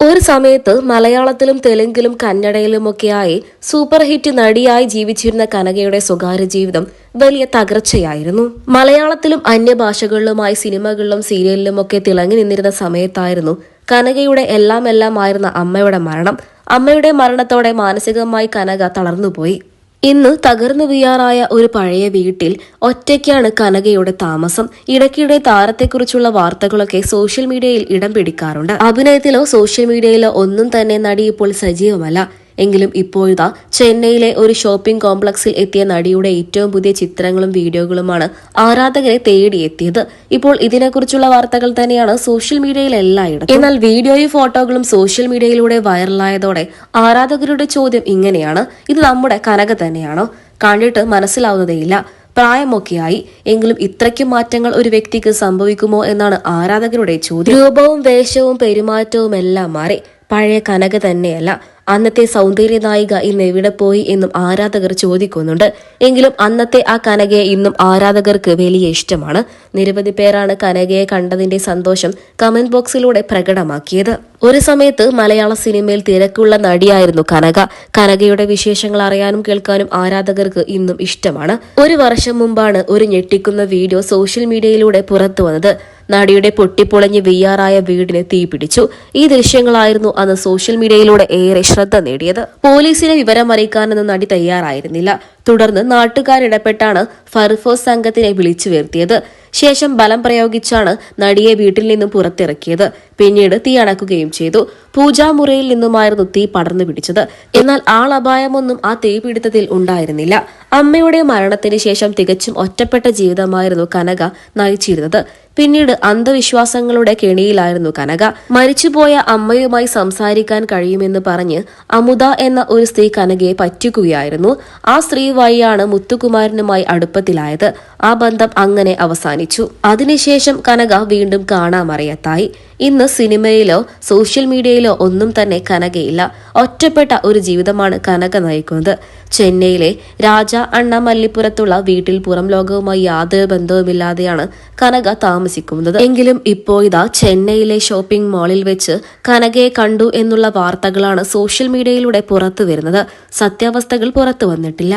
ഒരു സമയത്ത് മലയാളത്തിലും തെലുങ്കിലും കന്നഡയിലുമൊക്കെയായി സൂപ്പർ ഹിറ്റ് നടിയായി ജീവിച്ചിരുന്ന കനകയുടെ സ്വകാര്യ ജീവിതം വലിയ തകർച്ചയായിരുന്നു. മലയാളത്തിലും അന്യഭാഷകളിലുമായി സിനിമകളിലും സീരിയലിലുമൊക്കെ തിളങ്ങി നിന്നിരുന്ന സമയത്തായിരുന്നു കനകയുടെ എല്ലാം എല്ലാം ആയിരുന്ന അമ്മയുടെ മരണം. അമ്മയുടെ മരണത്തോടെ മാനസികമായി കനക തളർന്നുപോയി. ഇന്ന് തകർന്നു വീയാറായ ഒരു പഴയ വീട്ടിൽ ഒറ്റയ്ക്കാണ് കനകയുടെ താമസം. ഇടയ്ക്കിടെ താരത്തെക്കുറിച്ചുള്ള വാർത്തകളൊക്കെ സോഷ്യൽ മീഡിയയിൽ ഇടം പിടിക്കാറുണ്ട്. അഭിനയത്തിലോ സോഷ്യൽ മീഡിയയിലോ ഒന്നും തന്നെ നടി ഇപ്പോൾ സജീവമല്ല. എങ്കിലും ഇപ്പോഴിതാ ചെന്നൈയിലെ ഒരു ഷോപ്പിംഗ് കോംപ്ലക്സിൽ എത്തിയ നടിയുടെ ഏറ്റവും പുതിയ ചിത്രങ്ങളും വീഡിയോകളുമാണ് ആരാധകരെ തേടിയെത്തിയത്. ഇപ്പോൾ ഇതിനെക്കുറിച്ചുള്ള വാർത്തകൾ തന്നെയാണ് സോഷ്യൽ മീഡിയയിൽ എല്ലായിടത്തും. എന്നാൽ വീഡിയോയും ഫോട്ടോകളും സോഷ്യൽ മീഡിയയിലൂടെ വൈറലായതോടെ ആരാധകരുടെ ചോദ്യം ഇങ്ങനെയാണ്. ഇത് നമ്മുടെ കനക തന്നെയാണോ. കണ്ടിട്ട് മനസ്സിലാവുന്നതേയില്ല. പ്രായമൊക്കെയായി. എങ്കിലും ഇത്രയ്ക്കും മാറ്റങ്ങൾ ഒരു വ്യക്തിക്ക് സംഭവിക്കുമോ എന്നാണ് ആരാധകരുടെ ചോദ്യം. രൂപവും വേഷവും പെരുമാറ്റവും എല്ലാം മാറി. പഴയ കനക തന്നെയല്ല. അന്നത്തെ സൗന്ദര്യ നായിക ഇന്ന് എവിടെ പോയി എന്നും ആരാധകർ ചോദിക്കുന്നുണ്ട്. എങ്കിലും അന്നത്തെ ആ കനകയെ ഇന്നും ആരാധകർക്ക് വലിയ ഇഷ്ടമാണ്. നിരവധി പേരാണ് കനകയെ കണ്ടതിന്റെ സന്തോഷം കമന്റ് ബോക്സിലൂടെ പ്രകടമാക്കിയത്. ഒരു സമയത്ത് മലയാള സിനിമയിൽ തിരക്കുള്ള നടിയായിരുന്നു കനക. കനകയുടെ വിശേഷങ്ങൾ അറിയാനും കേൾക്കാനും ആരാധകർക്ക് ഇന്നും ഇഷ്ടമാണ്. ഒരു വർഷം മുമ്പാണ് ഒരു ഞെട്ടിക്കുന്ന വീഡിയോ സോഷ്യൽ മീഡിയയിലൂടെ പുറത്തു വന്നത്. നടിയുടെ പൊട്ടിപ്പൊളഞ്ഞ് വെയ്യാറായ വീടിനെ തീപിടിച്ചു. ഈ ദൃശ്യങ്ങളായിരുന്നു അന്ന് സോഷ്യൽ മീഡിയയിലൂടെ ഏറെ ശ്രദ്ധ നേടിയത്. പോലീസിനെ വിവരം അറിയിക്കാനൊന്നും നടി തയ്യാറായിരുന്നില്ല. തുടർന്ന് നാട്ടുകാരിടപെട്ടാണ് ഫർഫോസ് സംഘത്തിനെ വിളിച്ചു വരുത്തിയത് ശേഷം ബലം പ്രയോഗിച്ചാണ് നടിയെ വീട്ടിൽ നിന്നും പുറത്തിറക്കിയത്. പിന്നീട് തീ അണക്കുകയും ചെയ്തു. പൂജാമുറിയിൽ നിന്നുമായിരുന്നു തീ പടർന്നു പിടിച്ചത്. എന്നാൽ ആളപായമൊന്നും ആ തീപിടുത്തത്തിൽ ഉണ്ടായിരുന്നില്ല. അമ്മയുടെ മരണത്തിന് ശേഷം തികച്ചും ഒറ്റപ്പെട്ട ജീവിതമായിരുന്നു കനക നയിച്ചിരുന്നത്. പിന്നീട് അന്ധവിശ്വാസങ്ങളുടെ കെണിയിലായിരുന്നു കനക. മരിച്ചുപോയ അമ്മയുമായി സംസാരിക്കാൻ കഴിയുമെന്ന് പറഞ്ഞ് അമുദ എന്ന ഒരു സ്ത്രീ കനകയെ പറ്റിക്കുകയായിരുന്നു. ആ സ്ത്രീ വഴിയാണ് മുത്തുകുമാരനുമായി അടുപ്പത്തിലായത്. ആ ബന്ധം അങ്ങനെ അവസാനിച്ചു. അതിനുശേഷം കനക വീണ്ടും കാണാമറിയത്തായി. ഇന്ന് സിനിമയിലോ സോഷ്യൽ മീഡിയയിലോ ഒന്നും തന്നെ കനകയില്ല. ഒറ്റപ്പെട്ട ഒരു ജീവിതമാണ് കനക നയിക്കുന്നത്. ചെന്നൈയിലെ രാജ അണ്ണ അണ്ണമല്ലിപ്പുറത്തുള്ള വീട്ടിൽ പുറം ലോകവുമായി യാതൊരു ബന്ധവുമില്ലാതെയാണ് കനക താമസിക്കുന്നത്. എങ്കിലും ഇപ്പോ ഇതാ ചെന്നൈയിലെ ഷോപ്പിംഗ് മാളിൽ വെച്ച് കനകയെ കണ്ടു എന്നുള്ള വാർത്തകളാണ് സോഷ്യൽ മീഡിയയിലൂടെ പുറത്തു വരുന്നത് സത്യാവസ്ഥകൾ പുറത്തു വന്നിട്ടില്ല